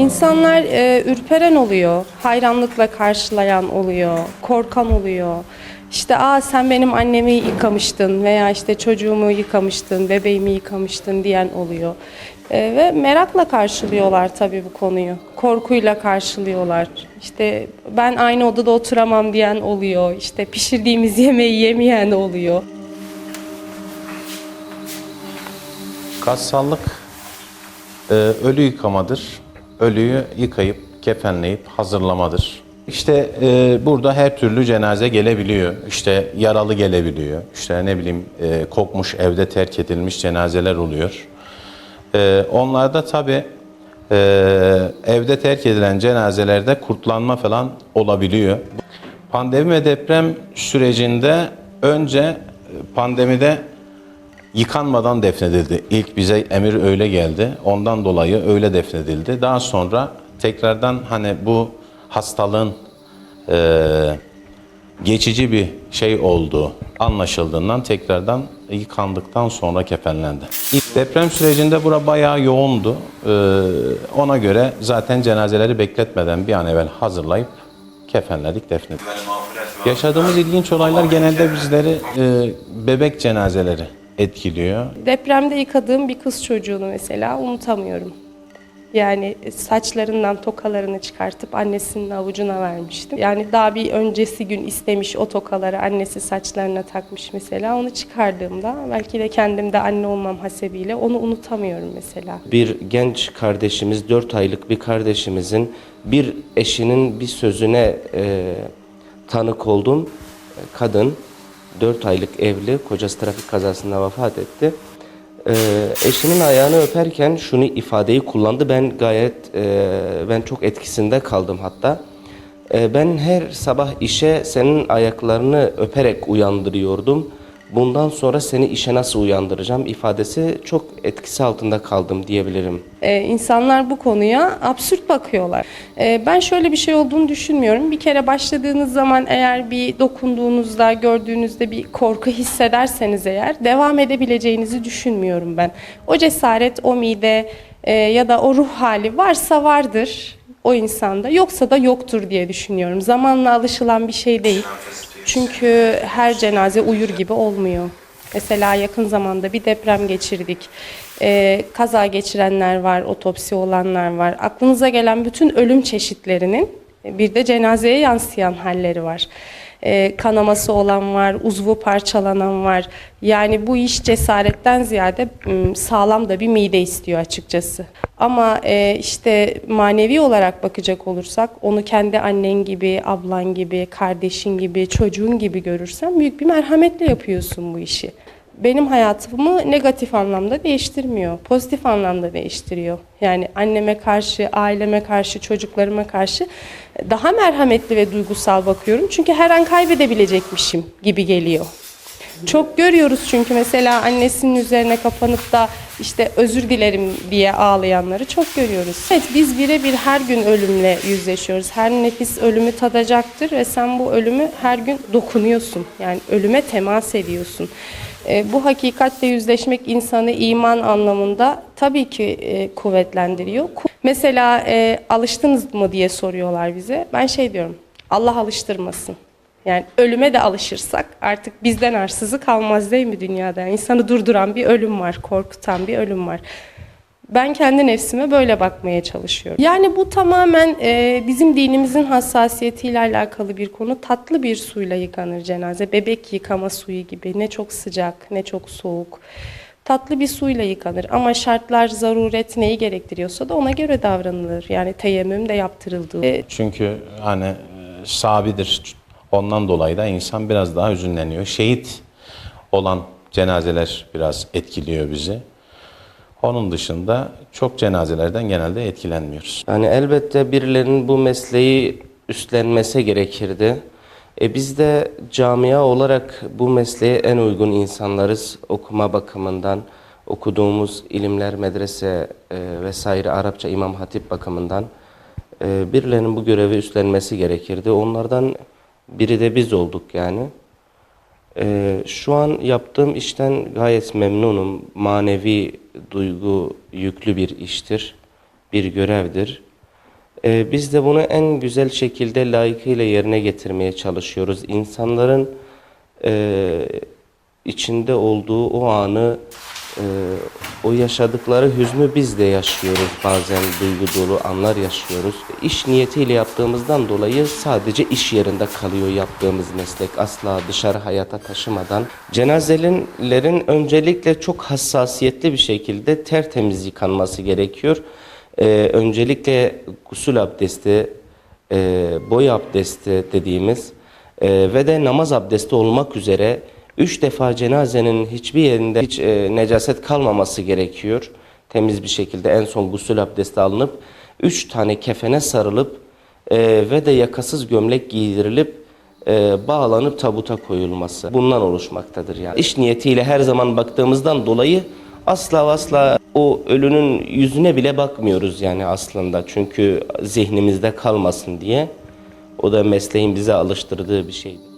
İnsanlar e, ürperen oluyor, hayranlıkla karşılayan oluyor, korkan oluyor. İşte aa sen benim annemi yıkamıştın veya işte çocuğumu yıkamıştın, bebeğimi yıkamıştın diyen oluyor. E, ve merakla karşılıyorlar tabii bu konuyu. Korkuyla karşılıyorlar. İşte ben aynı odada oturamam diyen oluyor. İşte pişirdiğimiz yemeği yemeyen oluyor. Kassallık e, ölü yıkamadır. Ölüyü yıkayıp, kefenleyip hazırlamadır. İşte e, burada her türlü cenaze gelebiliyor. İşte yaralı gelebiliyor. İşte ne bileyim e, kokmuş evde terk edilmiş cenazeler oluyor. E, onlarda tabi evde terk edilen cenazelerde kurtlanma falan olabiliyor. Pandemi ve deprem sürecinde önce e, pandemide yıkanmadan defnedildi. İlk bize emir öyle geldi. Ondan dolayı öyle defnedildi. Daha sonra tekrardan hani bu hastalığın eee, geçici bir şey olduğu anlaşıldığından tekrardan yıkandıktan sonra kefenlendi. İlk deprem sürecinde bura bayağı yoğundu. Eee, ona göre zaten cenazeleri bekletmeden bir an evvel hazırlayıp kefenledik, defnettik. Yaşadığımız ilginç olaylar genelde bizleri e, bebek cenazeleri etkiliyor. Depremde yıkadığım bir kız çocuğunu mesela unutamıyorum. Yani saçlarından tokalarını çıkartıp annesinin avucuna vermiştim. Yani daha bir öncesi gün istemiş o tokaları annesi saçlarına takmış mesela. Onu çıkardığımda belki de kendimde anne olmam hasebiyle onu unutamıyorum mesela. bir genç kardeşimiz, 4 aylık bir kardeşimizin bir eşinin bir sözüne e, tanık oldum. Kadın 4 aylık evli, kocası trafik kazasında vefat etti. E, eşinin ayağını öperken şunu ifadeyi kullandı. Ben gayet, e, ben çok etkisinde kaldım hatta. E, ben her sabah işe senin ayaklarını öperek uyandırıyordum. Bundan sonra seni işe nasıl uyandıracağım ifadesi çok etkisi altında kaldım diyebilirim. Ee, insanlar bu konuya absürt bakıyorlar. Ee, ben şöyle bir şey olduğunu düşünmüyorum. Bir kere başladığınız zaman eğer bir dokunduğunuzda, gördüğünüzde bir korku hissederseniz eğer devam edebileceğinizi düşünmüyorum ben. O cesaret, o mide e, ya da o ruh hali varsa vardır o insanda, yoksa da yoktur diye düşünüyorum. Zamanla alışılan bir şey değil. Çünkü her cenaze uyur gibi olmuyor. Mesela yakın zamanda bir deprem geçirdik. Ee, kaza geçirenler var, otopsi olanlar var. Aklınıza gelen bütün ölüm çeşitlerinin bir de cenazeye yansıyan halleri var. Ee, kanaması olan var, uzvu parçalanan var. Yani bu iş cesaretten ziyade sağlam da bir mide istiyor açıkçası. Ama e, işte manevi olarak bakacak olursak onu kendi annen gibi, ablan gibi, kardeşin gibi, çocuğun gibi görürsen büyük bir merhametle yapıyorsun bu işi. Benim hayatımı negatif anlamda değiştirmiyor, pozitif anlamda değiştiriyor. Yani anneme karşı, aileme karşı, çocuklarıma karşı daha merhametli ve duygusal bakıyorum. Çünkü her an kaybedebilecekmişim gibi geliyor. Çok görüyoruz çünkü mesela annesinin üzerine kapanıp da işte özür dilerim diye ağlayanları çok görüyoruz. Evet biz birebir her gün ölümle yüzleşiyoruz. Her nefis ölümü tadacaktır ve sen bu ölümü her gün dokunuyorsun. Yani ölüme temas ediyorsun. E, bu hakikatle yüzleşmek insanı iman anlamında tabii ki e, kuvvetlendiriyor. Ku- Mesela e, alıştınız mı diye soruyorlar bize. Ben şey diyorum, Allah alıştırmasın. Yani ölüme de alışırsak artık bizden arsızı kalmaz değil mi dünyada? Yani insanı durduran bir ölüm var, korkutan bir ölüm var. Ben kendi nefsime böyle bakmaya çalışıyorum. Yani bu tamamen e, bizim dinimizin hassasiyetiyle alakalı bir konu. Tatlı bir suyla yıkanır cenaze. Bebek yıkama suyu gibi. Ne çok sıcak, ne çok soğuk. Tatlı bir suyla yıkanır ama şartlar, zaruret neyi gerektiriyorsa da ona göre davranılır. Yani teyemmüm de yaptırıldı. Çünkü hani e, sabidir. Ondan dolayı da insan biraz daha hüzünleniyor. Şehit olan cenazeler biraz etkiliyor bizi. Onun dışında çok cenazelerden genelde etkilenmiyoruz. Yani elbette birilerinin bu mesleği üstlenmesi gerekirdi. E biz de camia olarak bu mesleğe en uygun insanlarız okuma bakımından, okuduğumuz ilimler, medrese e, vesaire Arapça İmam Hatip bakımından e, birilerinin bu görevi üstlenmesi gerekirdi. Onlardan biri de biz olduk yani. Ee, şu an yaptığım işten gayet memnunum. Manevi duygu yüklü bir iştir, bir görevdir. Ee, biz de bunu en güzel şekilde layıkıyla yerine getirmeye çalışıyoruz. İnsanların e, içinde olduğu o anı, e, o yaşadıkları hüznü biz de yaşıyoruz. Bazen duygu dolu anlar yaşıyoruz. İş niyetiyle yaptığımızdan dolayı sadece iş yerinde kalıyor yaptığımız meslek. Asla dışarı hayata taşımadan. Cenazelerin öncelikle çok hassasiyetli bir şekilde tertemiz yıkanması gerekiyor. Ee, öncelikle gusül abdesti, e, boy abdesti dediğimiz e, ve de namaz abdesti olmak üzere üç defa cenazenin hiçbir yerinde hiç e, necaset kalmaması gerekiyor. Temiz bir şekilde en son gusül abdesti alınıp üç tane kefene sarılıp e, ve de yakasız gömlek giydirilip e, bağlanıp tabuta koyulması bundan oluşmaktadır yani. İş niyetiyle her zaman baktığımızdan dolayı asla asla o ölünün yüzüne bile bakmıyoruz yani aslında. Çünkü zihnimizde kalmasın diye. O da mesleğin bize alıştırdığı bir şeydir.